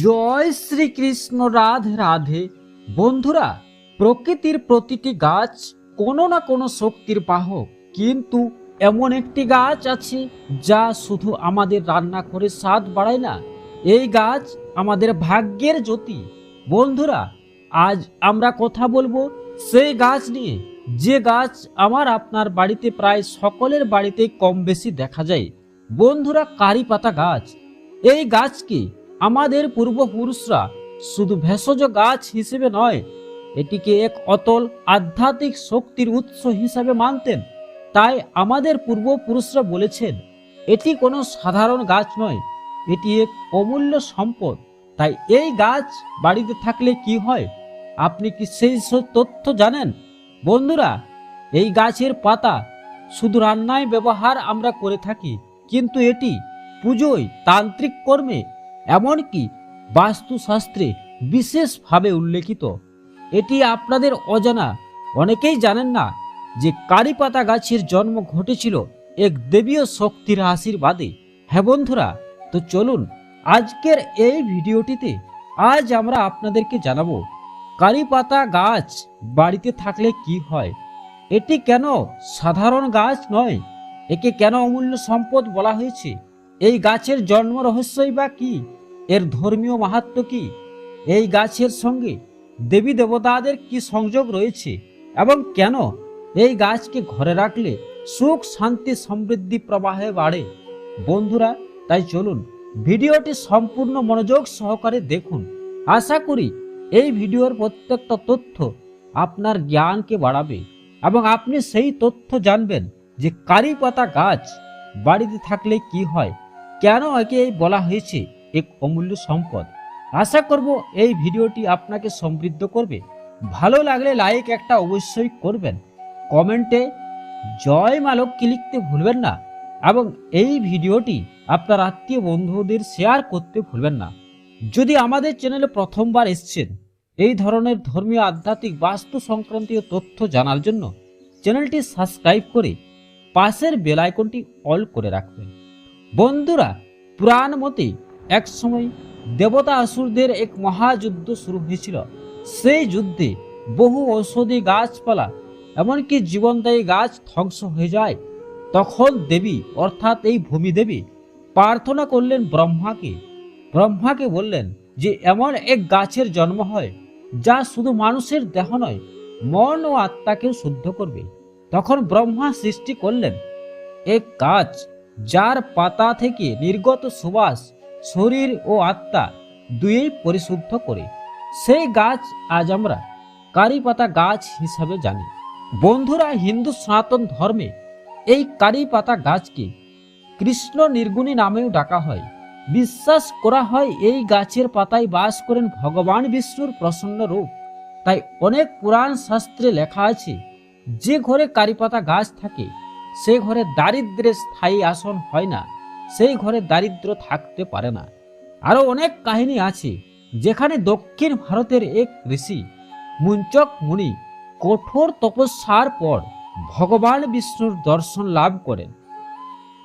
জয় শ্রীকৃষ্ণ, রাধে রাধে। বন্ধুরা, প্রকৃতির প্রতিটি গাছ কোনো না কোনো শক্তির বাহক, কিন্তু এমন একটি গাছ আছে যা শুধু আমাদের রান্না করে স্বাদ বাড়ায় না, এই গাছ আমাদের ভাগ্যের জ্যোতি। বন্ধুরা, আজ আমরা কথা বলব সেই গাছ নিয়ে, যে গাছ আমার আপনার বাড়িতে প্রায় সকলের বাড়িতে কম বেশি দেখা যায়। বন্ধুরা কারি পাতা গাছ, এই গাছকে আমাদের পূর্বপুরুষরা শুধু ভেষজ গাছ হিসেবে নয়, এটিকে এক অতল আধ্যাত্মিক শক্তির উৎস হিসাবে মানতেন। তাই আমাদের পূর্বপুরুষরা বলেছেন, এটি কোনো সাধারণ গাছ নয়, এটি এক অমূল্য সম্পদ। তাই এই গাছ বাড়িতে থাকলে কি হয়? আপনি কি সেই তথ্য জানেন? বন্ধুরা, এই গাছের পাতা শুধু রান্নায় ব্যবহার আমরা করে থাকি, কিন্তু এটি পুজোয় তান্ত্রিক কর্মে এমনকি বাস্তুশাস্ত্রে বিশেষভাবে উল্লেখিত। এটি আপনাদের অজানা। অনেকেই জানেন না যে কারি পাতা গাছের জন্ম ঘটেছিল এক দেবীয় শক্তির আশীর্বাদে। হ্যাঁ বন্ধুরা, তো চলুন আজকের এই ভিডিওটিতে আজ আমরা আপনাদেরকে জানাব কারি পাতা গাছ বাড়িতে থাকলে কি হয়? এটি কেন সাধারণ গাছ নয়? একে কেন অমূল্য সম্পদ বলা হয়েছে? এই গাছের জন্ম রহস্যই বা কি? এর ধর্মীয় মাহাত্ম্য কি? এই গাছের সঙ্গে দেবী দেবতাদের কি সংযোগ রয়েছে? এবং কেন এই গাছকে ঘরে রাখলে সুখ, শান্তি, সমৃদ্ধি প্রবাহে বাড়ে? বন্ধুরা, তাই চলুন ভিডিওটি সম্পূর্ণ মনোযোগ সহকারে দেখুন। আশা করি এই ভিডিওর প্রত্যেকটা তথ্য আপনার জ্ঞানকে বাড়াবে এবং আপনি সেই তথ্য জানবেন যে কারি পাতা গাছ বাড়িতে থাকলে কি হয় কেন একে বলা হয়েছে এক অমূল্য সম্পদ? আশা করব এই ভিডিওটি আপনাকে সমৃদ্ধ করবে। ভালো লাগলে লাইক একটা অবশ্যই করবেন। কমেন্টে জয় মা লক্ষ্মী লিখতে ভুলবেন না এবং এই ভিডিওটি আপনার আত্মীয় বন্ধুদের শেয়ার করতে ভুলবেন না। যদি আমাদের চ্যানেলে প্রথমবার এসছেন, এই ধরনের ধর্মীয়, আধ্যাত্মিক, বাস্তু সংক্রান্তীয় তথ্য জানার জন্য চ্যানেলটি সাবস্ক্রাইব করে পাশের বেল আইকনটি অল করে রাখবেন। বন্ধুরা, পুরাণ মতে একসময় দেবতা আসুরদের এক মহাযুদ্ধ শুরু হয়েছিল। সেই যুদ্ধে বহু ঔষধি গাছপালা, এমনকি জীবনদায়ী গাছ ধ্বংস হয়ে যায়। তখন দেবী, অর্থাৎ এই ভূমি দেবী প্রার্থনা করলেন ব্রহ্মাকে। ব্রহ্মাকে বললেন যে, এমন এক গাছের জন্ম হয়, যা শুধু মানুষের দেহ নয়, মন ও আত্মাকেও শুদ্ধ করবে। তখন ব্রহ্মা সৃষ্টি করলেন এক গাছ। যার পাতা থেকে নির্গত সুবাস, শরীর ও আত্মা দুয়েই পরিশুদ্ধ করে। সেই গাছ আজ আমরা কারি পাতা গাছ হিসাবে জানি। বন্ধুরা, হিন্দু সনাতন ধর্মে এই কারি পাতা গাছকে কৃষ্ণ নির্গুণী নামেও ডাকা হয়। বিশ্বাস করা হয় এই গাছের পাতায় বাস করেন ভগবান বিষ্ণুর প্রসন্ন রূপ। তাই অনেক পুরাণ শাস্ত্রে লেখা আছে, যে ঘরে কারি পাতা গাছ থাকে সে ঘরে দারিদ্রের স্থায়ী আসন হয় না, সেই ঘরে দারিদ্র থাকতে পারে না। আরও অনেক কাহিনী আছে, যেখানে দক্ষিণ ভারতের এক ঋষি, মুঞ্চক মুনি, কঠোর তপস্যার পর ভগবান বিষ্ণুর দর্শন লাভ করেন।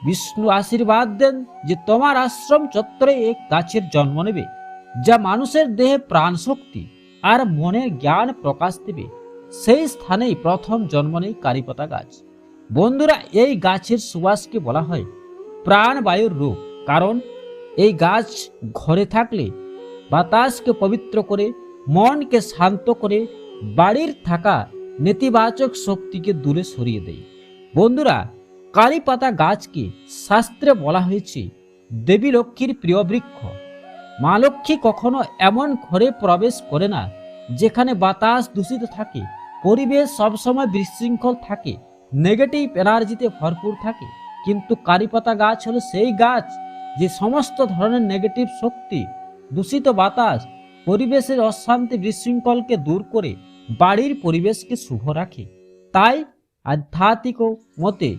বিষ্ণু আশীর্বাদ দেন যে তোমার আশ্রম চত্বরে এক গাছের জন্ম নেবে, যা মানুষের দেহে প্রাণ শক্তি আর মনের জ্ঞান প্রকাশ দেবে। সেই স্থানেই প্রথম জন্ম নেই কারিপাতা গাছ। বন্ধুরা, এই গাছের সুবাসকে বলা হয় প্রাণবায়ুর রূপ। কারণ এই গাছ ঘরে থাকলে বাতাসকে পবিত্র করে, মনকে শান্ত করে, বাড়ির থাকা নেতিবাচক শক্তিকে দূরে সরিয়ে দেয়। বন্ধুরা কারি পাতা গাছকে শাস্ত্রে বলা হয়েছে, দেবী লক্ষ্মীর প্রিয় বৃক্ষ। মা লক্ষ্মী কখনো এমন ঘরে প্রবেশ করে না, যেখানে বাতাস দূষিত থাকে, পরিবেশ সবসময় বিশৃঙ্খল থাকে নেগেটিভ এনার্জিতে ভরপুর থাকে, কিন্তু কারিপাতা গাছ হলো সেই গাছ যে সমস্ত ধরনের নেগেটিভ শক্তি, দূষিত বাতাস, পরিবেশের অশান্তি বিশৃঙ্খলকে দূর করে বাড়ির পরিবেশকে শুভ রাখে। তাই আধ্যাত্মিক মতে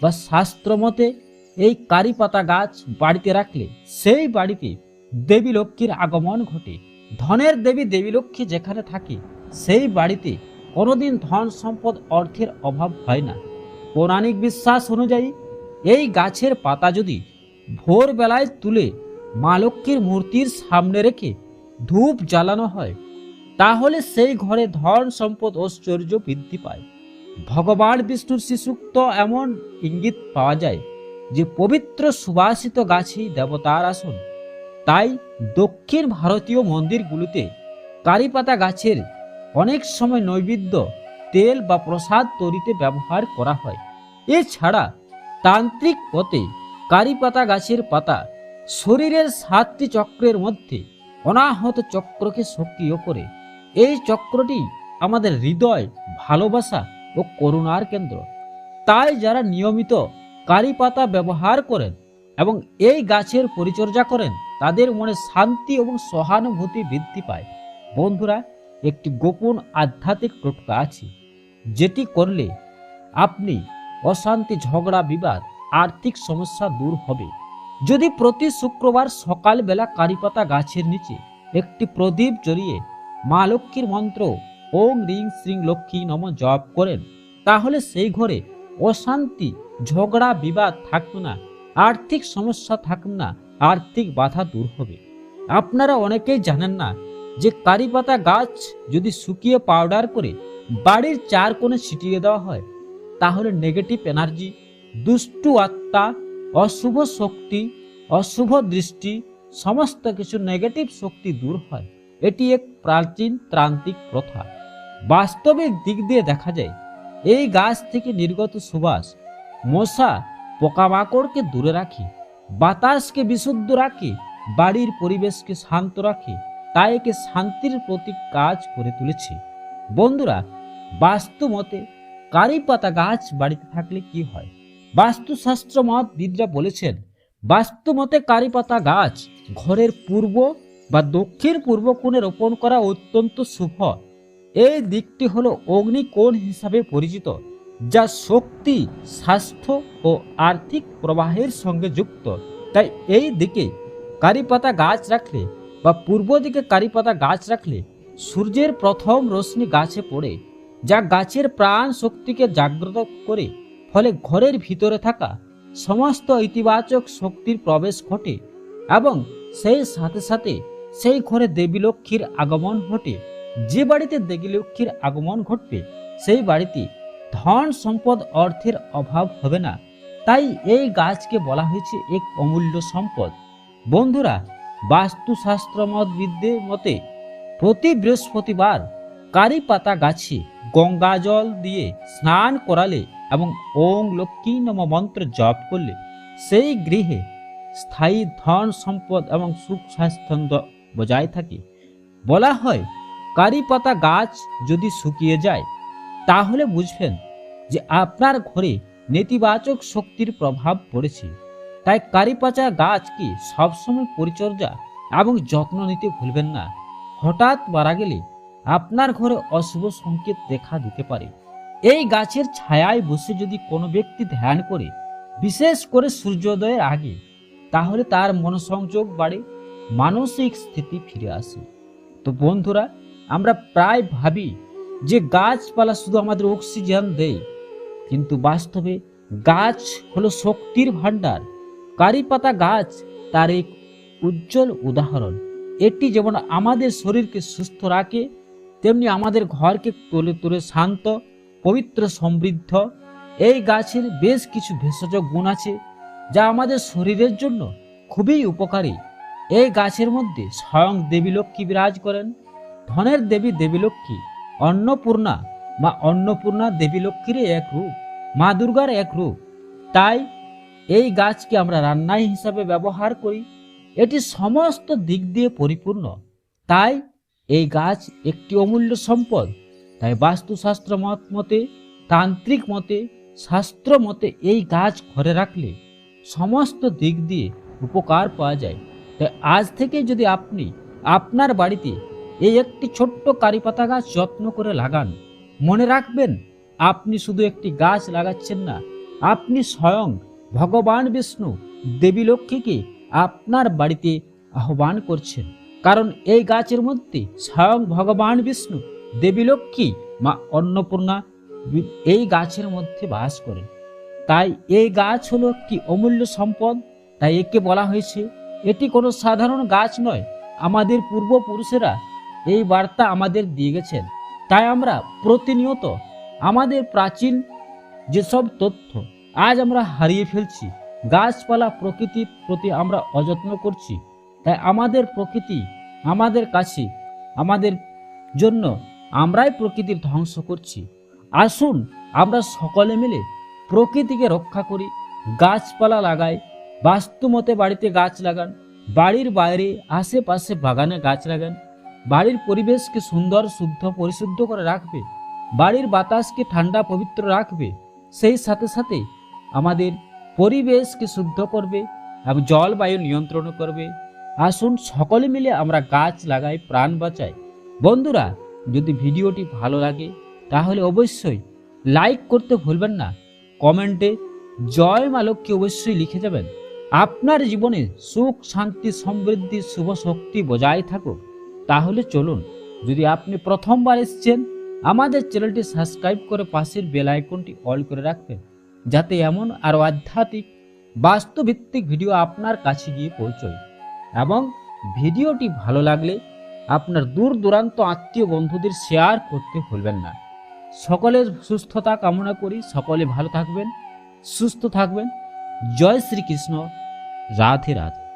বা শাস্ত্র মতে এই কারি পাতা গাছ বাড়িতে রাখলে সেই বাড়িতে দেবী লক্ষ্মীর আগমন ঘটে। ধনের দেবী দেবী লক্ষ্মী যেখানে থাকে, সেই বাড়িতে কোনোদিন ধন সম্পদ অর্থের অভাব হয় না। পৌরাণিক বিশ্বাস অনুযায়ী, এই গাছের পাতা যদি ভোরবেলায় তুলে মা লক্ষ্মীর মূর্তির সামনে রেখে ধূপ জ্বালানো হয়, তাহলে সেই ঘরে ধন সম্পদ ঐশ্বর্য বৃদ্ধি পায়। ভগবান বিষ্ণুর শিশুক্ত এমন ইঙ্গিত পাওয়া যায় যে, পবিত্র সুবাসিত গাছই দেবতার আসন। তাই দক্ষিণ ভারতীয় মন্দিরগুলোতে কারিপাতা গাছের অনেক সময় নৈবেদ্য, তেল বা প্রসাদ তৈরিতে ব্যবহার করা হয়। এছাড়া তান্ত্রিক পথে কারিপাতা গাছের পাতা শরীরের সাতটি চক্রের মধ্যে অনাহত চক্রকে সক্রিয় করে। এই চক্রটি আমাদের হৃদয়, ভালোবাসা ও করুণার কেন্দ্র। তাই যারা নিয়মিত কারি পাতা ব্যবহার করেন এবং এই গাছের পরিচর্যা করেন, তাদের মনে শান্তি এবং সহানুভূতি বৃদ্ধি পায়। বন্ধুরা একটি গোপন আধ্যাত্মিক টোটকা আছে, যেটি করলে আপনি অশান্তি, ঝগড়া, বিবাদ, আর্থিক সমস্যা দূর হবে। যদি প্রতি শুক্রবার সকালবেলা কারিপাতা গাছের নিচে একটি প্রদীপ জড়িয়ে মা লক্ষ্মীর মন্ত্র ওম রিং শ্রীং লক্ষ্মী নম জপ করেন, তাহলে সেই ঘরে অশান্তি, ঝগড়া, বিবাদ থাকবে না, আর্থিক সমস্যা থাকবে না, আর্থিক বাধা দূর হবে। আপনারা অনেকেই জানেন না যে কারিপাতা গাছ যদি শুকিয়ে পাউডার করে বাড়ির চার কোণে ছিটিয়ে দেওয়া হয়, তাহলে নেগেটিভ এনার্জি দুষ্টু আত্মা, অশুভ শক্তি, অশুভ দৃষ্টি, সমস্ত কিছু নেগেটিভ শক্তি দূর হয়। এটি এক প্রাচীন ত্রান্তিক প্রথা। বাস্তবিক দিক দিয়ে দেখা যায়, এই গাছ থেকে নির্গত সুবাস মশা পোকামাকড়কে দূরে রাখে, বাতাসকে বিশুদ্ধ রাখে, বাড়ির পরিবেশকে শান্ত রাখে তাই একে শান্তির প্রতীক কাজ করে তুলেছে। বন্ধুরা বাস্তু মতে কারি পাতা গাছ বাড়িতে থাকলে কি হয়? বাস্তুশাস্ত্র মতবিদরা বলেছেন বাস্তু মতে কারি পাতা গাছ ঘরের পূর্ব বা দক্ষিণ পূর্ব কোণে রোপণ করা অত্যন্ত শুভ। এই দিকটি হল অগ্নিকোণ হিসাবে পরিচিত, যা শক্তি, স্বাস্থ্য ও আর্থিক প্রবাহের সঙ্গে যুক্ত। তাই এই দিকে কারিপাতা গাছ রাখলে বা পূর্ব দিকে কারিপাতা গাছ রাখলে সূর্যের প্রথম রশ্মি গাছে পড়ে, যা গাছের প্রাণ শক্তিকে জাগ্রত করে, ফলে ঘরের ভিতরে থাকা সমস্ত ইতিবাচক শক্তির প্রবেশ ঘটে এবং সেই সাথে সাথে সেই ঘরে দেবী লক্ষ্মীর আগমন ঘটে। যে বাড়িতে দেবী লক্ষ্মীর আগমন ঘটবে, সেই বাড়িতে ধন সম্পদ অর্থের অভাব হবে না। তাই এই গাছকে বলা হয়েছে এক অমূল্য সম্পদ। বন্ধুরা বাস্তুশাস্ত্র মতবিদদের মতে প্রতি বৃহস্পতিবার কারি পাতা গাছে গঙ্গা জল দিয়ে স্নান করালে এবং ওং লক্ষ্মী নম মন্ত্র জপ করলে সেই গৃহে স্থায়ী ধন সম্পদ এবং সুখ স্বাচ্ছন্দ্য বজায় থাকে। বলা হয় কারি পাতা গাছ যদি শুকিয়ে যায়, তাহলে বুঝবেন যে আপনার ঘরে নেতিবাচক শক্তির প্রভাব পড়েছে। তাই কারি পাতা গাছকে সবসময় পরিচর্যা এবং যত্ন নিতে ভুলবেন না। হঠাৎ মারা গেলে আপনার ঘরে অশুভ সংকেত দেখা দিতে পারে। এই গাছের ছায়ায় বসে যদি কোনো ব্যক্তি ধ্যান করে, বিশেষ করে সূর্যোদয়ের আগে, তাহলে তার মনসংযোগ বাড়ে, মানসিক স্থিতি ফিরে আসে। তো বন্ধুরা, আমরা প্রায় ভাবি যে গাছপালা শুধু আমাদের অক্সিজেন দেয়, কিন্তু বাস্তবে গাছ হলো শক্তির ভাণ্ডার। কারি পাতা গাছ তার এক উজ্জ্বল উদাহরণ। এটি যেমন আমাদের শরীরকে সুস্থ রাখে, তেমনি আমাদের ঘরকে তোলে তোলে শান্ত, পবিত্র, সমৃদ্ধ। এই গাছের বেশ কিছু ভেষজ গুণ আছে, যা আমাদের শরীরের জন্য খুবই উপকারী। এই গাছের মধ্যে স্বয়ং দেবী লক্ষ্মী বিরাজ করেন। ধনের দেবী দেবী লক্ষ্মী, অন্নপূর্ণা, মা অন্নপূর্ণা দেবী লক্ষ্মীর এক রূপ, মা দুর্গার এক রূপ। তাই এই গাছকে আমরা রান্নাই হিসাবে ব্যবহার করি। এটি সমস্ত দিক দিয়ে পরিপূর্ণ। তাই এই গাছ একটি অমূল্য সম্পদ। তাই বাস্তুশাস্ত্র মত মতে, তান্ত্রিক মতে, শাস্ত্র মতে এই গাছ ঘরে রাখলে সমস্ত দিক দিয়ে উপকার পাওয়া যায়। তাই আজ থেকে যদি আপনি আপনার বাড়িতে এই একটি ছোট্ট কারিপাতা গাছ যত্ন করে লাগান, মনে রাখবেন আপনি শুধু একটি গাছ লাগাচ্ছেন না, আপনি স্বয়ং ভগবান বিষ্ণু দেবী লক্ষ্মীকে আপনার বাড়িতে আহ্বান করছেন। কারণ এই গাছের মধ্যে স্বয়ং ভগবান বিষ্ণু, দেবী লক্ষ্মী, মা অন্নপূর্ণা এই গাছের মধ্যে বাস করেন। তাই এই গাছ হলো একটি অমূল্য সম্পদ। তাই একে বলা হয়েছে, এটি কোনো সাধারণ গাছ নয়। আমাদের পূর্বপুরুষেরা এই বার্তা আমাদের দিয়ে গেছেন। তাই আমরা প্রতিনিয়ত আমাদের প্রাচীন যেসব তথ্য আজ আমরা হারিয়ে ফেলছি। গাছপালা প্রকৃতির প্রতি আমরা অযত্ন করছি। তাই আমাদের প্রকৃতি আমাদের কাছে, আমাদের জন্য আমরাই প্রকৃতির ধ্বংস করছি। আসুন আমরা সকলে মিলে প্রকৃতিকে রক্ষা করি। গাছপালা লাগাই বাস্তুমতে বাড়িতে গাছ লাগান, বাড়ির বাইরে আশেপাশে বাগানে গাছ লাগান। বাড়ির পরিবেশকে সুন্দর, শুদ্ধ, পরিশুদ্ধ করে রাখবে। বাড়ির বাতাসকে ঠান্ডা, পবিত্র রাখবে। সেই সাথে সাথে আমাদের পরিবেশকে শুদ্ধ করবে এবং জলবায়ু নিয়ন্ত্রণ করবে। আসুন সকলে মিলে আমরা গাছ লাগাই, প্রাণ বাঁচাই। বন্ধুরা, যদি ভিডিওটি ভালো লাগে, তাহলে অবশ্যই লাইক করতে ভুলবেন না। কমেন্টে জয় মা লক্ষ্মী অবশ্যই লিখে যাবেন। আপনার জীবনে সুখ, শান্তি, সমৃদ্ধি, শুভ শক্তি বজায় থাকুক। তাহলে চলুন, যদি আপনি প্রথমবার এসেছেন, আমাদের চ্যানেলটি সাবস্ক্রাইব করে পাশের বেল আইকনটি অল করে রাখবেন। যাতে এমন আরও আধ্যাত্মিক, বাস্তবভিত্তিক ভিডিও আপনার কাছে গিয়ে পৌঁছয় এবং ভিডিওটি ভালো লাগলে আপনার দূর দূরান্ত আত্মীয় বন্ধুদের শেয়ার করতে ভুলবেন না। সকলের সুস্থতা কামনা করি। সকলে ভালো থাকবেন, সুস্থ থাকবেন। জয় শ্রীকৃষ্ণ। রাধে রাধে।